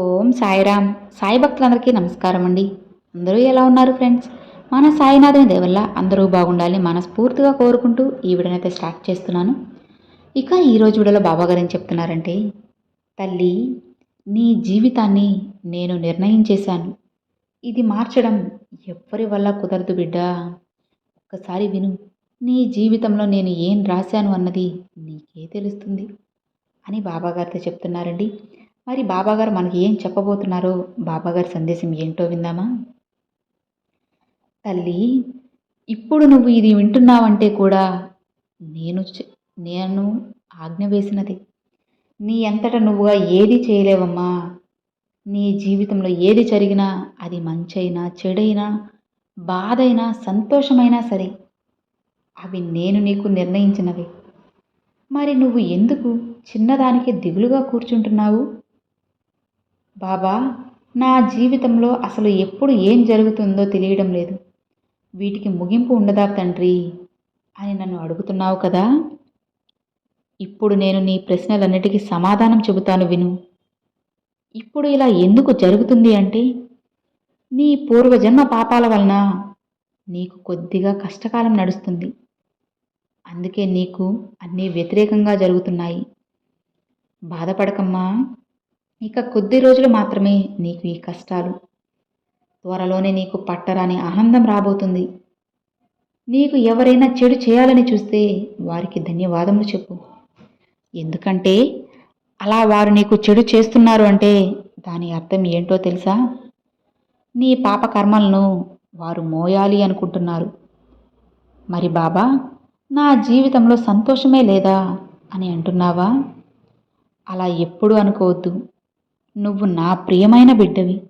ఓం సాయిరామ్. సాయి భక్తులందరికీ నమస్కారం అండి. అందరూ ఎలా ఉన్నారు ఫ్రెండ్స్? మన సాయినాథుని దేవల్ల అందరూ బాగుండాలని మనస్ఫూర్తిగా కోరుకుంటూ ఈ వీడియోనైతే స్టార్ట్ చేస్తున్నాను. ఇక ఈరోజు వీడియోలో బాబా గారు ఏం చెప్తున్నారంటే తల్లి నీ జీవితాన్ని నేను నిర్ణయించేశాను ఇది మార్చడం ఎవ్వరి వల్ల కుదరదు బిడ్డ. ఒక్కసారి విను నీ జీవితంలో నేను ఏం రాశాను అన్నది నీకే తెలుస్తుంది అని బాబాగారితో చెప్తున్నారండి. మరి బాబాగారు మనకి ఏం చెప్పబోతున్నారో? బాబాగారి సందేశం ఏంటో విందామా? తల్లి ఇప్పుడు నువ్వు ఇది వింటున్నావంటే కూడా నేను నేను ఆజ్ఞ వేసినది. నీ ఎంతట నువ్వుగా ఏది చేయలేవమ్మా. నీ జీవితంలో ఏది జరిగినా అది మంచైనా చెడైనా బాధైనా సంతోషమైనా సరే అవి నేను నీకు నిర్ణయించినవి. మరి నువ్వు ఎందుకు చిన్నదానికి దిగులుగా కూర్చుంటున్నావు? బాబా నా జీవితంలో అసలు ఎప్పుడు ఏం జరుగుతుందో తెలియడం లేదు. వీటికి ముగింపు ఉండదా తండ్రి? అని నన్ను అడుగుతున్నావు కదా. ఇప్పుడు నేను నీ ప్రశ్నలన్నిటికీ సమాధానం చెబుతాను విను. ఇప్పుడు ఇలా ఎందుకు జరుగుతుంది అంటే నీ పూర్వజన్మ పాపాల వలన నీకు కొద్దిగా కష్టకాలం నడుస్తుంది. అందుకే నీకు అన్నీ వ్యతిరేకంగా జరుగుతున్నాయి. బాధపడకమ్మా. ఇక కొద్ది రోజులు మాత్రమే నీకు ఈ కష్టాలు. త్వరలోనే నీకు పట్టరాని ఆనందం రాబోతుంది. నీకు ఎవరైనా చెడు చేయాలని చూస్తే వారికి ధన్యవాదములు చెప్పు. ఎందుకంటే అలా వారు నీకు చెడు చేస్తున్నారు అంటే దాని అర్థం ఏంటో తెలుసా? నీ పాప కర్మలను వారు మోయాలి అనుకుంటున్నారు. మరి బాబా నా జీవితంలో సంతోషమే లేదా అని అంటున్నావా? అలా ఎప్పుడు అనుకోవద్దు. నువ్వు నా ప్రియమైన బిడ్డవి.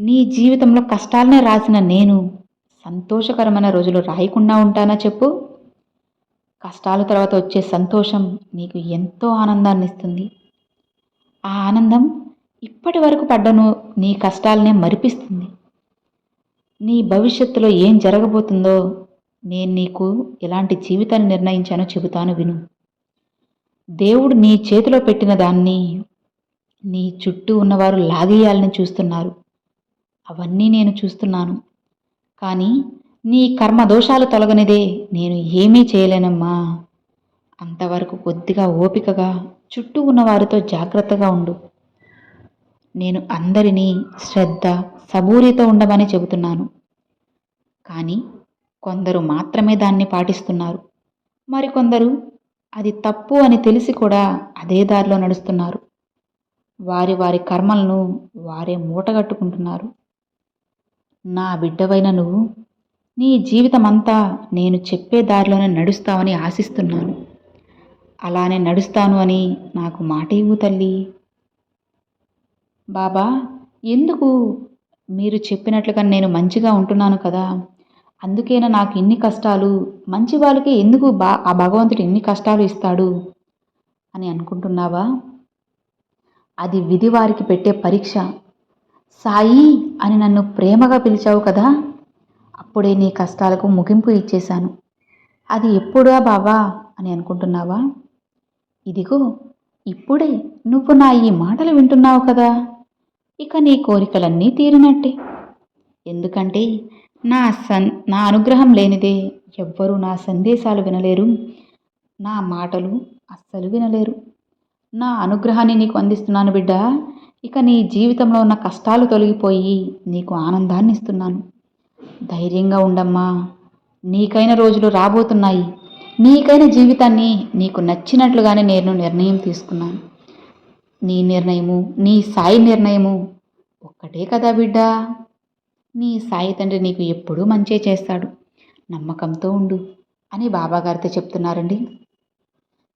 నీ జీవితంలో కష్టాలనే రాసిన నేను సంతోషకరమైన రోజులు రాయకుండా ఉంటానా చెప్పు? కష్టాల తర్వాత వచ్చే సంతోషం నీకు ఎంతో ఆనందాన్ని ఇస్తుంది ఆ ఆనందం ఇప్పటి వరకు పడ్డను నీ కష్టాలనే మరిపిస్తుంది. నీ భవిష్యత్తులో ఏం జరగబోతుందో నేను నీకు ఎలాంటి జీవితాన్ని నిర్ణయించానో చెబుతాను విను. దేవుడు నీ చేతిలో పెట్టిన దాన్ని నీ చుట్టూ ఉన్నవారు లాగేయాలని చూస్తున్నారు. అవన్నీ నేను చూస్తున్నాను. కానీ నీ కర్మ దోషాలు తొలగనిదే నేను ఏమీ చేయలేనమ్మా. అంతవరకు కొద్దిగా ఓపికగా చుట్టూ ఉన్నవారితో జాగ్రత్తగా ఉండు. నేను అందరినీ శ్రద్ధ సబూరితో ఉండమని చెబుతున్నాను. కానీ కొందరు మాత్రమే దాన్ని పాటిస్తున్నారు. మరికొందరు అది తప్పు అని తెలిసి కూడా అదే దారిలో నడుస్తున్నారు. వారి వారి కర్మలను వారే మూటగట్టుకుంటున్నారు. నా బిడ్డవైన నువ్వు నీ జీవితమంతా నేను చెప్పే దారిలోనే నడుస్తావని ఆశిస్తున్నాను. అలానే నడుస్తాను అని నాకు మాట ఇవ్వు తల్లి. బాబా ఎందుకు మీరు చెప్పినట్లుగా నేను మంచిగా ఉంటున్నాను కదా? అందుకేనా నాకు ఇన్ని కష్టాలు? మంచి వాళ్ళకి ఎందుకు బా ఆ భగవంతుడు ఇన్ని కష్టాలు ఇస్తాడు? అని అనుకుంటున్నావా? అది విధి వారికి పెట్టే పరీక్ష. సాయి అని నన్ను ప్రేమగా పిలిచావు కదా అప్పుడే నీ కష్టాలకు ముగింపు ఇచ్చేశాను. అది ఎప్పుడా బాబా అని అనుకుంటున్నావా? ఇదిగో ఇప్పుడే నువ్వు నా ఈ మాటలు వింటున్నావు కదా ఇక నీ కోరికలన్నీ తీరినట్టే. ఎందుకంటే నా సన్ నా అనుగ్రహం లేనిదే ఎవ్వరూ నా సందేశాలు వినలేరు నా మాటలు అస్సలు వినలేరు. నా అనుగ్రహాన్ని నీకు అందిస్తున్నాను బిడ్డ. ఇక నీ జీవితంలో ఉన్న కష్టాలు తొలగిపోయి నీకు ఆనందాన్ని ఇస్తున్నాను. ధైర్యంగా ఉండమ్మా. నీకైన రోజులు రాబోతున్నాయి. నీకైన జీవితాన్ని నీకు నచ్చినట్లుగానే నేను నిర్ణయం తీసుకున్నాను. నీ నిర్ణయము నీ సాయి నిర్ణయము ఒక్కటే కదా బిడ్డ. నీ సాయి తండ్రి నీకు ఎప్పుడూ మంచే చేస్తాడు. నమ్మకంతో ఉండు అని బాబాగారితో చెప్తున్నారండి.